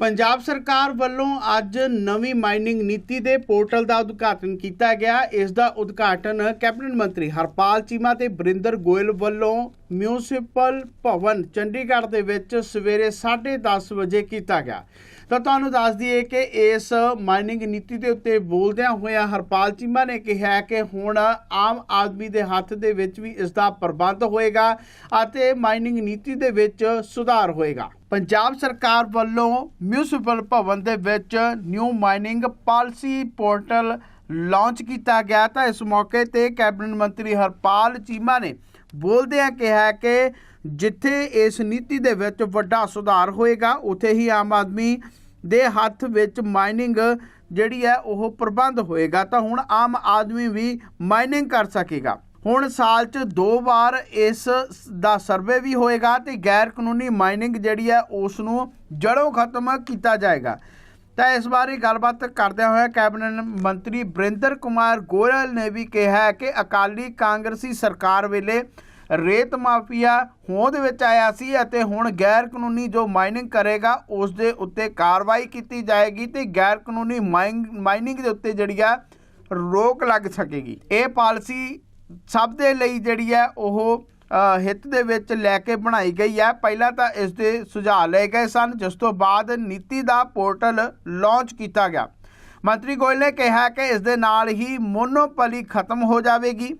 ਪੰਜਾਬ ਸਰਕਾਰ ਵੱਲੋਂ ਅੱਜ ਨਵੀਂ ਮਾਈਨਿੰਗ ਨੀਤੀ ਦੇ ਪੋਰਟਲ ਦਾ ਉਦਘਾਟਨ ਕੀਤਾ ਗਿਆ। ਇਸ ਦਾ ਉਦਘਾਟਨ ਕੈਬਨਿਟ ਮੰਤਰੀ ਹਰਪਾਲ ਚੀਮਾ ਤੇ ਬਰਿੰਦਰ ਗੋਇਲ ਵੱਲੋਂ ਮਿਊਨਿਸਪਲ ਭਵਨ ਚੰਡੀਗੜ੍ਹ ਦੇ ਵਿੱਚ ਸਵੇਰੇ 10:30 ਵਜੇ ਕੀਤਾ ਗਿਆ। ਤਾਂ ਤੁਹਾਨੂੰ ਦੱਸ ਦਈਏ ਕਿ ਇਸ ਮਾਈਨਿੰਗ ਨੀਤੀ ਦੇ ਉੱਤੇ ਬੋਲਦਿਆਂ ਹੋਇਆਂ ਹਰਪਾਲ ਚੀਮਾ ਨੇ ਕਿਹਾ ਕਿ ਹੁਣ ਆਮ ਆਦਮੀ ਦੇ ਹੱਥ ਦੇ ਵਿੱਚ ਵੀ ਇਸ ਦਾ ਪ੍ਰਬੰਧ ਹੋਏਗਾ ਅਤੇ ਮਾਈਨਿੰਗ ਨੀਤੀ ਦੇ ਵਿੱਚ ਸੁਧਾਰ ਹੋਏਗਾ। ਪੰਜਾਬ ਸਰਕਾਰ ਵੱਲੋਂ ਮਿਊਨਿਸਪਲ ਭਵਨ ਦੇ ਵਿੱਚ new mining policy portal launch ਕੀਤਾ ਗਿਆ। ਤਾਂ ਇਸ ਮੌਕੇ ਤੇ ਕੈਬਨਿਟ ਮੰਤਰੀ ਹਰਪਾਲ ਚੀਮਾ ਨੇ ਬੋਲਦਿਆਂ ਕਿਹਾ ਕਿ ਜਿੱਥੇ ਇਸ ਨੀਤੀ ਦੇ ਵਿੱਚ ਵੱਡਾ ਸੁਧਾਰ ਹੋਏਗਾ, ਉੱਥੇ ਹੀ ਆਮ ਆਦਮੀ ਦੇ ਹੱਥ ਵਿੱਚ ਮਾਈਨਿੰਗ ਜਿਹੜੀ ਹੈ ਉਹ ਪ੍ਰਬੰਧ ਹੋਏਗਾ। ਤਾਂ ਹੁਣ ਆਮ ਆਦਮੀ ਵੀ ਮਾਈਨਿੰਗ ਕਰ ਸਕੇਗਾ। ਹੁਣ ਸਾਲ 'ਚ ਦੋ ਵਾਰ ਇਸ ਦਾ ਸਰਵੇ ਵੀ ਹੋਏਗਾ ਤੇ ਗੈਰ ਕਾਨੂੰਨੀ ਮਾਈਨਿੰਗ ਜਿਹੜੀ ਹੈ ਉਸ ਨੂੰ ਜੜੋਂ ਖਤਮ ਕੀਤਾ ਜਾਏਗਾ। ਤਾਂ ਇਸ ਬਾਰੇ ਗੱਲਬਾਤ ਕਰਦਿਆਂ ਹੋਇਆ ਕੈਬਨਿਟ ਮੰਤਰੀ ਬ੍ਰਿੰਦਰ ਕੁਮਾਰ ਗੋਇਲ ਨੇ ਵੀ ਕਿਹਾ ਕਿ ਅਕਾਲੀ ਕਾਂਗਰਸੀ ਸਰਕਾਰ ਵੇਲੇ ਰੇਤ ਮਾਫੀਆ ਹੋਂਦ ਵਿੱਚ ਆਇਆ ਸੀ ਅਤੇ ਹੁਣ ਗੈਰ ਕਾਨੂੰਨੀ ਜੋ ਮਾਈਨਿੰਗ ਕਰੇਗਾ, ਉਸ ਦੇ ਉੱਤੇ ਕਾਰਵਾਈ ਕੀਤੀ ਜਾਏਗੀ ਤੇ ਗੈਰ ਕਾਨੂੰਨੀ ਮਾਈਨਿੰਗ ਦੇ ਉੱਤੇ ਜਿਹੜੀ ਆ ਰੋਕ ਲੱਗ ਸਕੇਗੀ। ਇਹ ਪਾਲਿਸੀ ਸਭ ਦੇ ਲਈ ਜਿਹੜੀ ਹੈ ਉਹ ਹਿੱਤ ਦੇ ਵਿੱਚ ਲੈ ਕੇ ਬਣਾਈ ਗਈ ਹੈ। ਪਹਿਲਾਂ ਤਾਂ ਇਸ ਦੇ ਸੁਝਾਅ ਲਏ ਗਏ ਸਨ, ਜਿਸ ਤੋਂ ਬਾਅਦ ਨੀਤੀ ਦਾ ਪੋਰਟਲ ਲਾਂਚ ਕੀਤਾ ਗਿਆ। ਮੰਤਰੀ ਗੋਇਲ ਨੇ ਕਿਹਾ ਕਿ ਇਸ ਦੇ ਨਾਲ ਹੀ ਮੋਨੋਪੋਲੀ ਖਤਮ ਹੋ ਜਾਵੇਗੀ।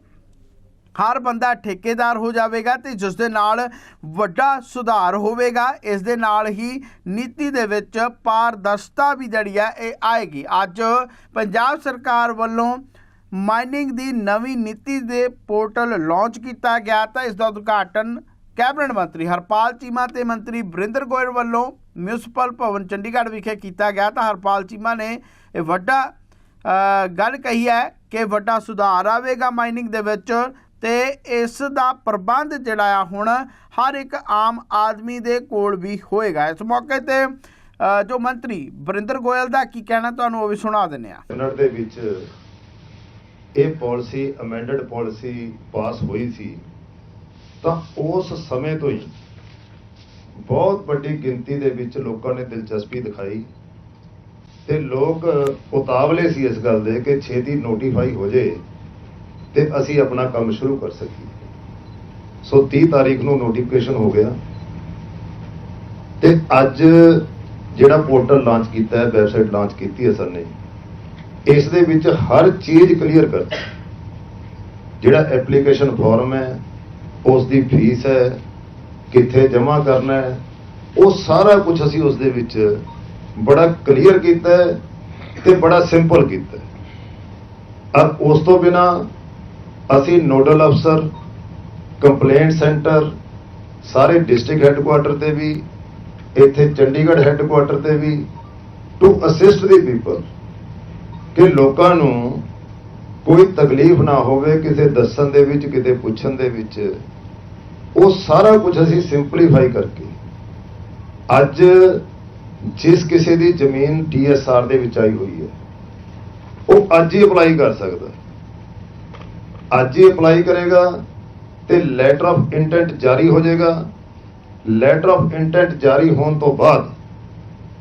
ਹਰ ਬੰਦਾ ਠੇਕੇਦਾਰ ਹੋ ਜਾਵੇਗਾ ਤੇ ਜਿਸ ਦੇ ਨਾਲ ਵੱਡਾ ਸੁਧਾਰ ਹੋਵੇਗਾ, ਇਸ ਦੇ ਨਾਲ ਹੀ ਨੀਤੀ ਦੇ ਵਿੱਚ ਪਾਰਦਰਸ਼ਤਾ ਵੀ ਜਿਹੜੀ ਹੈ, ਇਹ ਆਏਗੀ। ਅੱਜ ਪੰਜਾਬ ਸਰਕਾਰ ਵੱਲੋਂ ਮਾਈਨਿੰਗ ਦੀ ਨਵੀਂ ਨੀਤੀ ਦੇ ਪੋਰਟਲ ਲਾਂਚ ਕੀਤਾ ਗਿਆ ਤਾਂ ਇਸ ਦਾ ਉਦਘਾਟਨ ਕੈਬਨਿਟ ਮੰਤਰੀ ਹਰਪਾਲ ਚੀਮਾ ਤੇ ਮੰਤਰੀ ਬਰਿੰਦਰ ਗੋਇਲ ਵੱਲੋਂ ਮਿਊਨਿਸਪਲ ਭਵਨ ਚੰਡੀਗੜ੍ਹ ਵਿਖੇ ਕੀਤਾ ਗਿਆ ਤਾਂ ਹਰਪਾਲ ਚੀਮਾ ਨੇ ਇਹ ਵੱਡਾ ਗੱਲ ਕਹੀ ਹੈ ਕਿ ਵੱਡਾ ਸੁਧਾਰ ਆਵੇਗਾ ਮਾਈਨਿੰਗ ਦੇ ਵਿੱਚ ਤੇ ਇਸ ਦਾ ਪ੍ਰਬੰਧ ਜਿਹੜਾ ਆ ਹੁਣ ਹਰ ਇੱਕ ਆਮ ਆਦਮੀ ਦੇ ਕੋਲ ਵੀ ਹੋਏਗਾ। ਇਸ ਮੌਕੇ ਤੇ ਜੋ ਮੰਤਰੀ ਬਰਿੰਦਰ ਗੋਇਲ ਦਾ ਕੀ ਕਹਿਣਾ, ਤੁਹਾਨੂੰ ਉਹ ਵੀ ਸੁਣਾ ਦਿੰਦੇ ਆ ਕਨੜ ਦੇ ਵਿੱਚ ਇਹ ਪਾਲਿਸੀ ਅਮੈਂਡਡ ਪਾਲਿਸੀ ਪਾਸ ਹੋਈ ਸੀ, ਤਾਂ ਉਸ ਸਮੇਂ ਤੋਂ ਹੀ ਬਹੁਤ ਵੱਡੀ ਗਿਣਤੀ ਦੇ ਵਿੱਚ ਲੋਕਾਂ ਨੇ ਦਿਲਚਸਪੀ ਦਿਖਾਈ ਤੇ ਲੋਕ ਉਤਾਵਲੇ ਸੀ ਇਸ ਗੱਲ ਦੇ ਕਿ ਛੇਤੀ ਨੋਟੀਫਾਈ ਹੋ ਜੇ ਤੇ ਅਸੀਂ ਆਪਣਾ ਕੰਮ ਸ਼ੁਰੂ ਕਰ ਸਕੀਏ। ਸੋ 30 ਤਾਰੀਖ ਨੂੰ ਨੋਟੀਫਿਕੇਸ਼ਨ ਹੋ ਗਿਆ ਤੇ ਅੱਜ ਜਿਹੜਾ ਪੋਰਟਲ ਲਾਂਚ ਕੀਤਾ ਹੈ ਵੈਬਸਾਈਟ ਲਾਂਚ ਕੀਤੀ ਹੈ ਸਰ ਨੇ ਇਸ ਦੇ ਵਿੱਚ ਹਰ ਚੀਜ਼ ਕਲੀਅਰ ਕਰ। ਜਿਹੜਾ ਐਪਲੀਕੇਸ਼ਨ ਫਾਰਮ ਹੈ ਉਸ ਦੀ ਫੀਸ ਹੈ, ਕਿੱਥੇ ਜਮ੍ਹਾਂ ਕਰਨਾ ਹੈ, ਉਹ ਸਾਰਾ ਕੁਝ ਅਸੀਂ ਉਸ ਦੇ ਵਿੱਚ ਬੜਾ ਕਲੀਅਰ ਕੀਤਾ ਹੈ ਤੇ ਬੜਾ ਸਿੰਪਲ ਕੀਤਾ ਅਬ ਉਸ ਤੋਂ ਬਿਨਾ ਅਸੀਂ ਨੋਡਲ ਅਫਸਰ ਕੰਪਲੇਂਟ ਸੈਂਟਰ ਸਾਰੇ ਡਿਸਟ੍ਰਿਕਟ ਹੈੱਡਕੁਆਟਰ ਤੇ ਵੀ, ਇੱਥੇ ਚੰਡੀਗੜ੍ਹ ਹੈੱਡਕੁਆਟਰ ਤੇ ਵੀ ਟੂ ਅਸਿਸਟ ਦੀ ਪੀਪਲ ਕਿ ਲੋਕਾਂ ਨੂੰ ਕੋਈ ਤਕਲੀਫ ਨਾ ਹੋਵੇ ਕਿਸੇ ਦੱਸਣ ਦੇ ਵਿੱਚ, ਕਿਤੇ ਪੁੱਛਣ ਦੇ ਵਿੱਚ। ਉਹ ਸਾਰਾ ਕੁਝ ਅਸੀਂ ਸਿੰਪਲੀਫਾਈ ਕਰਕੇ ਅੱਜ ਜਿਸ ਕਿਸੇ ਦੀ ਜ਼ਮੀਨ ਡੀਐਸਆਰ ਦੇ ਵਿੱਚ ਆਈ ਹੋਈ ਹੈ, ਉਹ ਅੱਜ ਹੀ ਅਪਲਾਈ ਕਰ ਸਕਦਾ। ਅੱਜ ਹੀ ਅਪਲਾਈ ਕਰੇਗਾ ਤੇ ਲੈਟਰ ਆਫ ਇੰਟੈਂਟ ਜਾਰੀ ਹੋ ਜਾਏਗਾ। ਲੈਟਰ ਆਫ ਇੰਟੈਂਟ ਜਾਰੀ ਹੋਣ ਤੋਂ ਬਾਅਦ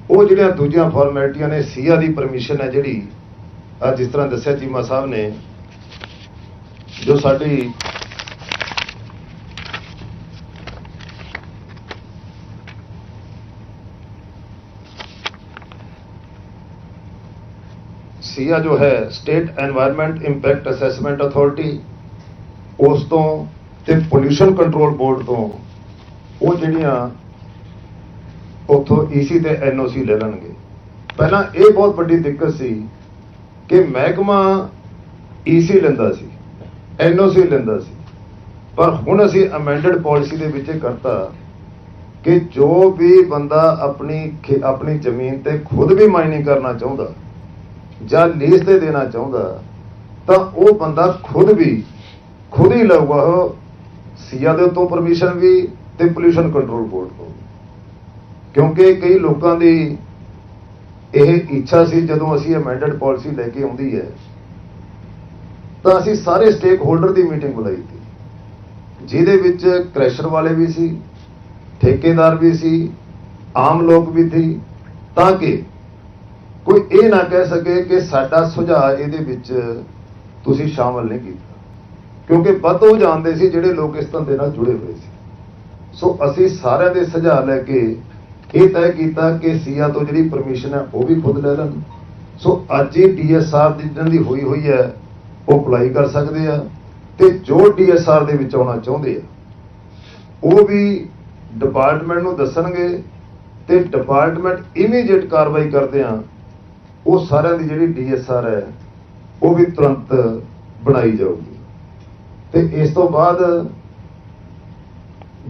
ਉਹ ਜਿਹੜੀਆਂ ਦੂਜੀਆਂ ਫਾਰਮੈਲਿਟੀਆਂ ਨੇ, ਸੀਆ ਦੀ ਪਰਮਿਸ਼ਨ ਹੈ ਜਿਹੜੀ ਅੱਜ ਜਿਸ ਤਰ੍ਹਾਂ ਦੱਸਿਆ ਚੀਮਾ ਸਾਹਿਬ ਨੇ, ਜੋ ਸਾਡੀ ਸੀਆ ਜੋ ਹੈ state environment impact assessment authority ਉਸ ਤੋਂ ਤੇ ਪੋਲੂਸ਼ਨ ਕੰਟਰੋਲ ਬੋਰਡ ਤੋਂ ਉਹ ਜਿਹੜੀਆਂ ਉਥੋਂ ਈਸੀ ਤੇ ਐਨਓਸੀ ਲੈ ਲੈਣਗੇ। ਪਹਿਲਾਂ ਇਹ ਬਹੁਤ ਵੱਡੀ ਦਿੱਕਤ ਸੀ ਕਿ ਮਹਿਕਮਾ ਈਸੀ ਲੈਂਦਾ ਸੀ ਐਨਓਸੀ ਲੈਂਦਾ ਸੀ। ਪਰ ਹੁਣ ਅਸੀਂ ਅਮੈਂਡਡ ਪਾਲਿਸੀ ਦੇ ਵਿੱਚ ਇਹ ਕਰਤਾ ਕਿ ਜੋ ਵੀ ਬੰਦਾ ਆਪਣੀ ਖੇ- ਆਪਣੀ ਜ਼ਮੀਨ ਤੇ ਖੁਦ ਵੀ ਮਾਈਨਿੰਗ ਕਰਨਾ ਚਾਹੁੰਦਾ ਜਾਂ ਲੀਜ਼ ਤੇ ਦੇਣਾ ਚਾਹੁੰਦਾ, ਤਾਂ ਉਹ ਬੰਦਾ ਖੁਦ ਵੀ, ਖੁਦ ਹੀ ਲਊਗਾ ਉਹ ਸੀਆ ਦੇ ਉੱਤੋਂ ਪਰਮਿਸ਼ਨ ਵੀ ਤੇ ਪੋਲਿਊਸ਼ਨ ਕੰਟਰੋਲ ਬੋਰਡ ਤੋਂ ਕਿਉਂਕਿ ਕਈ ਲੋਕਾਂ ਦੀ ਇਹ ਇੱਛਾ ਸੀ ਜਦੋਂ ਅਸੀਂ ਅਮੈਂਡਡ ਪਾਲਿਸੀ ਲੈ ਕੇ ਆਉਂਦੀ ਹੈ, ਤਾਂ ਅਸੀਂ ਸਾਰੇ ਸਟੇਕ ਹੋਲਡਰ ਦੀ ਮੀਟਿੰਗ ਬੁਲਾਈ ਸੀ। ਜਿਹਦੇ ਵਿੱਚ ਕ੍ਰੈਸ਼ਰ ਵਾਲੇ ਵੀ ਸੀ, ਠੇਕੇਦਾਰ ਵੀ ਸੀ, ਆਮ ਲੋਕ ਵੀ ਸੀ, ਤਾਂ ਕਿ ਕੋਈ ਇਹ ਨਾ ਕਹਿ ਸਕੇ ਕਿ ਸਾਡਾ ਸੁਝਾਅ ਇਹਦੇ ਵਿੱਚ ਤੁਸੀਂ ਸ਼ਾਮਲ ਨਹੀਂ ਕੀਤਾ। ਕਿਉਂਕਿ ਵੱਧ ਉਹ ਜਾਣਦੇ ਸੀ ਜਿਹੜੇ ਲੋਕ ਇਸ ਧੰਦੇ ਨਾਲ ਜੁੜੇ ਹੋਏ ਸੀ। ਸੋ ਅਸੀਂ ਸਾਰਿਆਂ ਦੇ ਸੁਝਾਅ ਲੈ ਕੇ ਇਹ ਤੈਅ ਕੀਤਾ ਕਿ ਸੀਆ ਤੋਂ ਜਿਹੜੀ ਪਰਮਿਸ਼ਨ ਹੈ, ਉਹ ਵੀ ਖੁਦ ਲੈ ਲੈਣ। ਸੋ ਅੱਜ ਹੀ ਡੀਐਸਆਰ ਦੀ ਜਿਹਨਾਂ ਦੀ ਹੋਈ ਹੋਈ ਹੈ, ਉਹ ਅਪਲਾਈ ਕਰ ਸਕਦੇ ਆ ਤੇ ਜੋ ਡੀਐਸਆਰ ਦੇ ਵਿੱਚ ਆਉਣਾ ਚਾਹੁੰਦੇ ਆ, ਉਹ ਵੀ ਡਿਪਾਰਟਮੈਂਟ ਨੂੰ ਦੱਸਣਗੇ ਤੇ ਡਿਪਾਰਟਮੈਂਟ ਇਮੀਡੀਏਟ ਕਾਰਵਾਈ ਕਰਦੇ ਆ, ਉਹ ਸਾਰਿਆਂ ਦੀ ਜਿਹੜੀ ਡੀਐਸਆਰ ਹੈ, ਉਹ ਵੀ ਤੁਰੰਤ ਬਣਾਈ ਜਾਊਗੀ। ਤੇ ਇਸ ਤੋਂ ਬਾਅਦ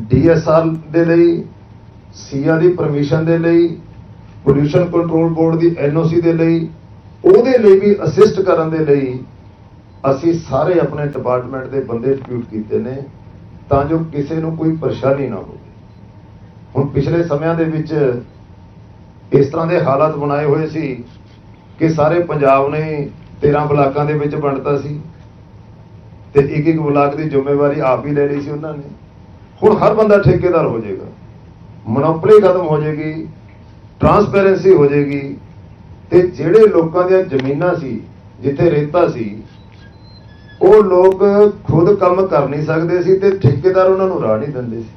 ਡੀਐਸਆਰ ਦੇ ਲਈ ਸੀਆ ਦੀ ਪਰਮਿਸ਼ਨ ਦੇ ਲਈ ਪੋਲਿਊਸ਼ਨ ਕੰਟਰੋਲ ਬੋਰਡ ਦੀ ਐਨਓਸੀ ਦੇ ਲਈ, ਉਹਦੇ ਲਈ ਵੀ ਅਸਿਸਟ ਕਰਨ ਦੇ ਲਈ ਅਸੀਂ ਸਾਰੇ ਆਪਣੇ ਡਿਪਾਰਟਮੈਂਟ ਦੇ ਬੰਦੇ ਡਿਪਿਊਟ ਕੀਤੇ ਨੇ, ਤਾਂ ਜੋ ਕਿਸੇ ਨੂੰ ਕੋਈ ਪਰੇਸ਼ਾਨੀ ਨਾ ਹੋਵੇ। ਹੁਣ ਪਿਛਲੇ ਸਮਿਆਂ ਦੇ ਵਿੱਚ ਇਸ ਤਰ੍ਹਾਂ ਦੇ ਹਾਲਾਤ ਬਣਾਏ ਹੋਏ ਸੀ ਕਿ ਸਾਰੇ ਪੰਜਾਬ ਨੇ 13 ਬਲਾਕਾਂ ਦੇ ਵਿੱਚ ਵੰਡਤਾ ਸੀ ਤੇ ਇੱਕ ਇੱਕ ਬਲਾਕ ਦੀ ਜ਼ਿੰਮੇਵਾਰੀ ਆਪ ਹੀ ਲੈ ਲਈ ਸੀ ਉਹਨਾਂ ਨੇ। ਹੁਣ ਹਰ ਬੰਦਾ ਠੇਕੇਦਾਰ ਹੋ ਜਾਏਗਾ। ਮੋਨੋਪੋਲੀ ਖਤਮ ਹੋ ਜਾਏਗੀ, ਟਰਾਂਸਪੇਰੈਂਸੀ ਹੋ ਜਾਏਗੀ, ਤੇ ਜਿਹੜੇ ਲੋਕਾਂ ਦੀਆਂ ਜ਼ਮੀਨਾਂ ਸੀ, ਜਿੱਥੇ ਰੇਤਾ ਸੀ, ਉਹ ਲੋਕ ਖੁਦ ਕੰਮ ਕਰ ਨਹੀਂ ਸਕਦੇ ਸੀ ਤੇ ਠੇਕੇਦਾਰ ਉਹਨਾਂ ਨੂੰ ਰਾਹ ਨਹੀਂ ਦਿੰਦੇ ਸੀ।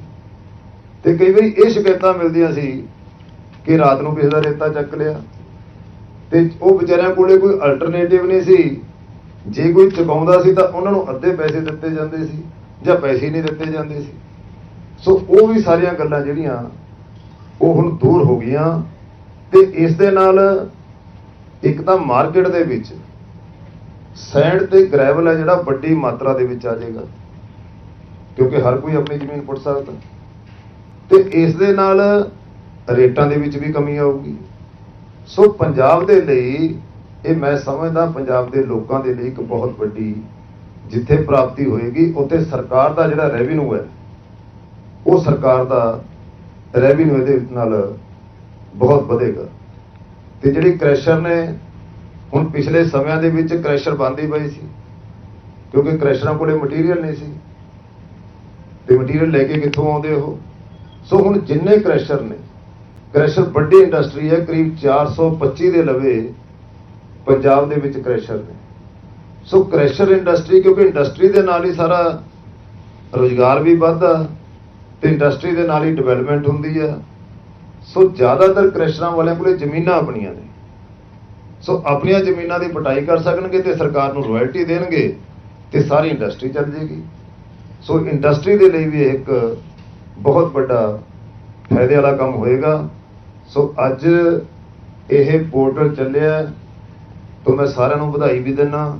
ਤੇ ਕਈ ਵਾਰੀ ਇਹ ਸ਼ਿਕਾਇਤਾਂ ਮਿਲਦੀਆਂ ਸੀ ਕਿ ਰਾਤ ਨੂੰ ਕਿਸੇ ਦਾ ਰੇਤਾ ਚੱਕ ਲਿਆ। ਤੇ ਉਹ ਵਿਚਾਰਿਆਂ ਕੋਲੇ ਕੋਈ ਅਲਟਰਨੇਟਿਵ ਨਹੀਂ ਸੀ। ਜੇ ਕੋਈ ਚੁਕਾਉਂਦਾ ਸੀ ਤਾਂ ਉਹਨਾਂ ਨੂੰ ਅੱਧੇ ਪੈਸੇ ਦਿੱਤੇ ਜਾਂਦੇ ਸੀ ਜਾਂ ਪੈਸੇ ਨਹੀਂ ਦਿੱਤੇ ਜਾਂਦੇ ਸੀ। ਸੋ ਉਹ ਵੀ ਸਾਰੀਆਂ ਗੱਲਾਂ ਜਿਹੜੀਆਂ ਉਹ ਹੁਣ ਦੂਰ ਹੋ ਗਈਆਂ ਤੇ ਇਸ ਦੇ ਨਾਲ ਇੱਕ ਤਾਂ ਮਾਰਕੀਟ ਦੇ ਵਿੱਚ ਸੈਂਡ ਤੇ ਗ੍ਰੈਵਲ ਹੈ ਜਿਹੜਾ ਵੱਡੀ ਮਾਤਰਾ ਦੇ ਵਿੱਚ ਆ ਜਾਏਗਾ, ਕਿਉਂਕਿ ਹਰ ਕੋਈ ਆਪਣੀ ਜ਼ਮੀਨ ਪੁੱਟ ਸਕਦਾ। ਤੇ ਇਸ ਦੇ ਨਾਲ ਰੇਟਾਂ ਦੇ ਵਿੱਚ ਵੀ ਕਮੀ ਆਊਗੀ। ਸੋ ਪੰਜਾਬ ਦੇ ਲਈ ਇਹ ਮੈਂ ਸਮਝਦਾ ਪੰਜਾਬ ਦੇ ਲੋਕਾਂ ਦੇ ਲਈ ਇੱਕ ਬਹੁਤ ਵੱਡੀ ਜਿੱਥੇ ਪ੍ਰਾਪਤੀ ਹੋਏਗੀ, ਉੱਥੇ ਸਰਕਾਰ ਦਾ ਜਿਹੜਾ ਰੈਵਨਿਊ ਹੈ ਉਹ ਸਰਕਾਰ ਦਾ ਰੈਵਨਿਊ ਇਹਦੇ ਨਾਲ ਬਹੁਤ ਵਧੇਗਾ। ਤੇ ਜਿਹੜੇ ਕ੍ਰੈਸ਼ਰ ਨੇ ਹੁਣ ਪਿਛਲੇ ਸਮਿਆਂ ਦੇ ਵਿੱਚ ਕ੍ਰੈਸ਼ਰ ਬੰਦ ਹੀ ਪਈ ਸੀ, ਕਿਉਂਕਿ ਕ੍ਰੈਸ਼ਰਾਂ ਕੋਲੇ ਮਟੀਰੀਅਲ ਨਹੀਂ ਸੀ। ਤੇ ਮਟੀਰੀਅਲ ਲੈ ਕੇ ਕਿੱਥੋਂ ਆਉਂਦੇ ਉਹ? ਸੋ ਹੁਣ ਜਿੰਨੇ ਕ੍ਰੈਸ਼ਰ ਨੇ ਕ੍ਰੈਸ਼ਰ ਵੱਡੀ ਇੰਡਸਟਰੀ ਹੈ, ਕਰੀਬ 425 ਦੇ ਲਵੇ ਪੰਜਾਬ ਦੇ ਵਿੱਚ ਕ੍ਰੈਸ਼ਰ ਨੇ। ਸੋ ਕ੍ਰੈਸ਼ਰ ਇੰਡਸਟਰੀ ਕਿਉਂਕਿ ਇੰਡਸਟਰੀ ਦੇ ਨਾਲ ਹੀ ਸਾਰਾ ਰੋਜ਼ਗਾਰ ਵੀ ਵੱਧਦਾ ਤੇ ਇੰਡਸਟਰੀ ਦੇ ਨਾਲ ਹੀ ਡਿਵੈਲਪਮੈਂਟ ਹੁੰਦੀ ਆ। ਸੋ ਜ਼ਿਆਦਾਤਰ ਕ੍ਰੈਸ਼ਰਾਂ ਵਾਲਿਆਂ ਕੋਲੇ ਜ਼ਮੀਨਾਂ ਆਪਣੀਆਂ ਨੇ। ਸੋ ਆਪਣੀਆਂ ਜ਼ਮੀਨਾਂ ਦੀ ਪਟਾਈ ਕਰ ਸਕਣਗੇ ਤੇ ਸਰਕਾਰ ਨੂੰ ਰਾਇਲਟੀ ਦੇਣਗੇ ਤੇ ਸਾਰੀ ਇੰਡਸਟਰੀ ਚੱਲ ਜੇਗੀ। ਸੋ ਇੰਡਸਟਰੀ ਦੇ ਲਈ ਵੀ ਇਹ ਇੱਕ ਬਹੁਤ ਵੱਡਾ ਫਾਇਦੇ ਵਾਲਾ ਕੰਮ ਹੋਏਗਾ। ਸੋ ਅੱਜ ਇਹ ਪੋਰਟਲ ਚੱਲਿਆ ਤਾਂ ਮੈਂ ਸਾਰਿਆਂ ਨੂੰ ਵਧਾਈ ਵੀ ਦਿੰਦਾ।